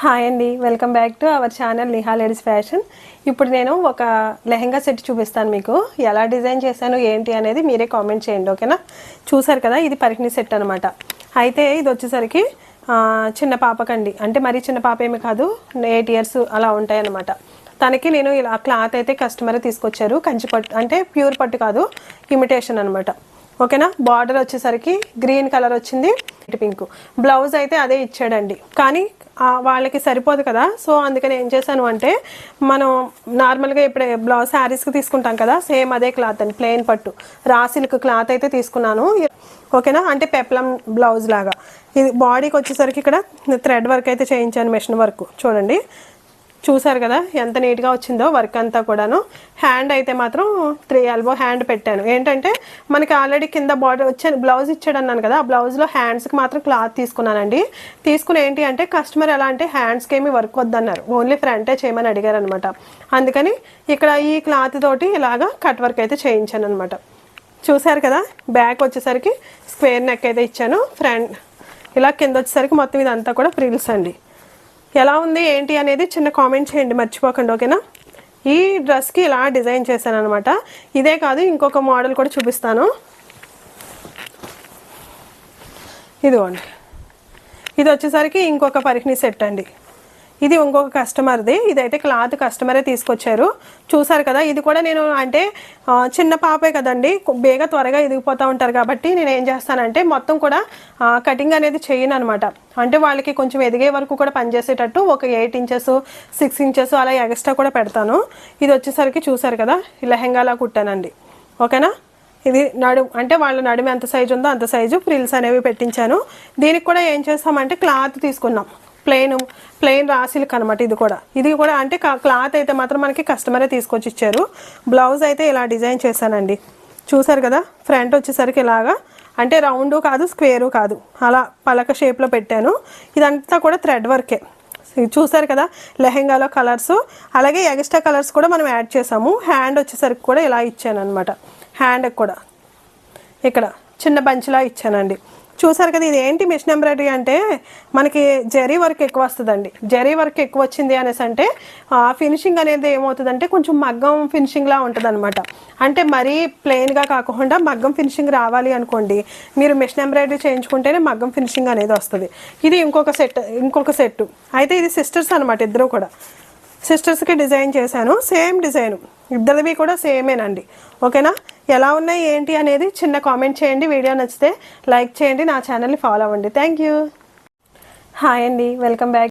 Hi అండి welcome back to our channel Niha ladies fashion. ఇప్పుడు నేను ఒక లెహంగా సెట్ చూపిస్తాను మీకు. ఎలా డిజైన్ చేశాను ఏంటి అనేది మీరే కామెంట్ చేయండి ఓకేనా? చూసారు కదా ఇది పరికిణి సెట్ అనమాట అయితే ఇది వచ్చేసరికి చిన్న పాపకండి. అంటే మరీ చిన్న పాప ఏమి కాదు ఎయిట్ ఇయర్స్ అలా ఉంటాయి అనమాట తనకి నేను ఇలా క్లాత్ అయితే కస్టమర్ తీసుకొచ్చారు. కంచి పట్టు అంటే ప్యూర్ పట్టు కాదు ఇమిటేషన్ అనమాట ఓకేనా? బార్డర్ వచ్చేసరికి గ్రీన్ కలర్ వచ్చింది. పింక్. బ్లౌజ్ అయితే అదే ఇచ్చాడండి. కానీ వాళ్ళకి సరిపోదు కదా. సో అందుకని ఏం చేశాను అంటే మనం నార్మల్గా ఇప్పుడు బ్లౌజ్ శారీస్కి తీసుకుంటాం కదా సేమ్ అదే క్లాత్ అండి ప్లెయిన్ పట్టు. రా సిల్క్ క్లాత్ అయితే తీసుకున్నాను. ఓకేనా? అంటే పెప్లం బ్లౌజ్ లాగా. ఇది బాడీకి వచ్చేసరికి ఇక్కడ థ్రెడ్ వర్క్ అయితే చేయించాను మెషిన్ వర్క్. చూడండి. చూసారు కదా ఎంత నీట్గా వచ్చిందో వర్క్ అంతా కూడాను. హ్యాండ్ అయితే మాత్రం త్రీ ఎల్బో హ్యాండ్ పెట్టాను. ఏంటంటే మనకి ఆల్రెడీ కింద బాడీ వచ్చే బ్లౌజ్ ఇచ్చాడు అన్నాను కదా ఆ బ్లౌజ్లో హ్యాండ్స్కి మాత్రం క్లాత్ తీసుకున్నానండి. తీసుకుని ఏంటి అంటే కస్టమర్ ఎలా అంటే హ్యాండ్స్కి ఏమి వర్క్ వద్దన్నారు. ఓన్లీ ఫ్రంటే చేయమని అడిగారు అనమాట అందుకని ఇక్కడ ఈ క్లాత్ తోటి ఇలాగా కట్ వర్క్ అయితే చేయించాను అనమాట చూసారు కదా బ్యాక్ వచ్చేసరికి స్క్వేర్ నెక్ అయితే ఇచ్చాను. ఫ్రంట్ ఇలా కింద వచ్చేసరికి మొత్తం ఇదంతా కూడా ప్రిల్స్ అండి. ఎలా ఉంది ఏంటి అనేది చిన్న కామెంట్ చేయండి మర్చిపోకండి ఓకేనా? ఈ డ్రెస్కి ఇలా డిజైన్ చేశాను అనమాట ఇదే కాదు ఇంకొక మోడల్ కూడా చూపిస్తాను. ఇదిగోండి. ఇది వచ్చేసరికి ఇంకొక పరికిణి సెట్ అండి. ఇది ఇంకొక కస్టమర్ది. ఇదైతే క్లాత్ కస్టమరే తీసుకొచ్చారు. చూసారు కదా ఇది కూడా నేను అంటే చిన్న పాపే కదండి. బేగ బేగా త్వరగా ఎదిగిపోతూ ఉంటారు కాబట్టి నేను ఏం చేస్తానంటే మొత్తం కూడా కటింగ్ అనేది చేయను అనమాట అంటే వాళ్ళకి కొంచెం ఎదిగే వరకు కూడా పనిచేసేటట్టు ఒక ఎయిట్ ఇంచెస్ సిక్స్ ఇంచెస్ అలా ఎక్స్ట్రా కూడా పెడతాను. ఇది వచ్చేసరికి చూసారు కదా లెహెంగాలా కుట్టానండి. ఓకేనా? ఇది నడు అంటే వాళ్ళ నడుము ఎంత సైజు ఉందో అంత సైజు ఫ్రిల్స్ అనేవి పెట్టించాను. దీనికి కూడా ఏం చేస్తామంటే క్లాత్ తీసుకున్నాం. ప్లెయిన్ ప్లెయిన్ రాసిలకు అనమాట ఇది కూడా. ఇది కూడా అంటే క్లాత్ అయితే మాత్రం మనకి కస్టమరే తీసుకొచ్చి ఇచ్చారు. బ్లౌజ్ అయితే ఇలా డిజైన్ చేశానండి. చూసారు కదా ఫ్రంట్ వచ్చేసరికి ఇలాగా. అంటే రౌండ్ కాదు స్క్వేరు కాదు. అలా పలక షేప్లో పెట్టాను. ఇదంతా కూడా థ్రెడ్ వర్కే. చూసారు కదా లెహెంగాలో కలర్స్. అలాగే ఎక్స్ట్రా కలర్స్ కూడా మనం యాడ్ చేసాము హ్యాండ్ వచ్చేసరికి కూడా ఇలా ఇచ్చాను అనమాట హ్యాండ్కి కూడా. ఇక్కడ చిన్న బంచ్లా ఇచ్చానండి. చూసారు కదా ఇది ఏంటి మిషన్ ఎంబ్రాయిడరీ అంటే మనకి జరీ వర్క్ ఎక్కువ వస్తుందండి. జరీ వర్క్ ఎక్కువ వచ్చింది అనేసి అంటే ఫినిషింగ్ అనేది ఏమవుతుందంటే కొంచెం మగ్గం ఫినిషింగ్లా ఉంటుంది అనమాట అంటే మరీ ప్లెయిన్గా కాకుండా మగ్గం ఫినిషింగ్ రావాలి అనుకోండి మీరు మిషన్ ఎంబ్రాయిడరీ చేయించుకుంటేనే మగ్గం ఫినిషింగ్ అనేది వస్తుంది. ఇది ఇంకొక సెట్ ఇంకొక సెట్ అయితే ఇది సిస్టర్స్ అనమాట ఇద్దరు కూడా. సిస్టర్స్కి డిజైన్ చేశాను సేమ్ డిజైన్. ఇద్దరివి కూడా సేమేనండి. ఓకేనా? ఎలా ఉన్నాయి ఏంటి అనేది చిన్న కామెంట్ చేయండి. వీడియో నచ్చితే లైక్ చేయండి. నా ఛానల్ని ఫాలో అవ్వండి. థ్యాంక్ యూ హాయ్ అండి. Welcome back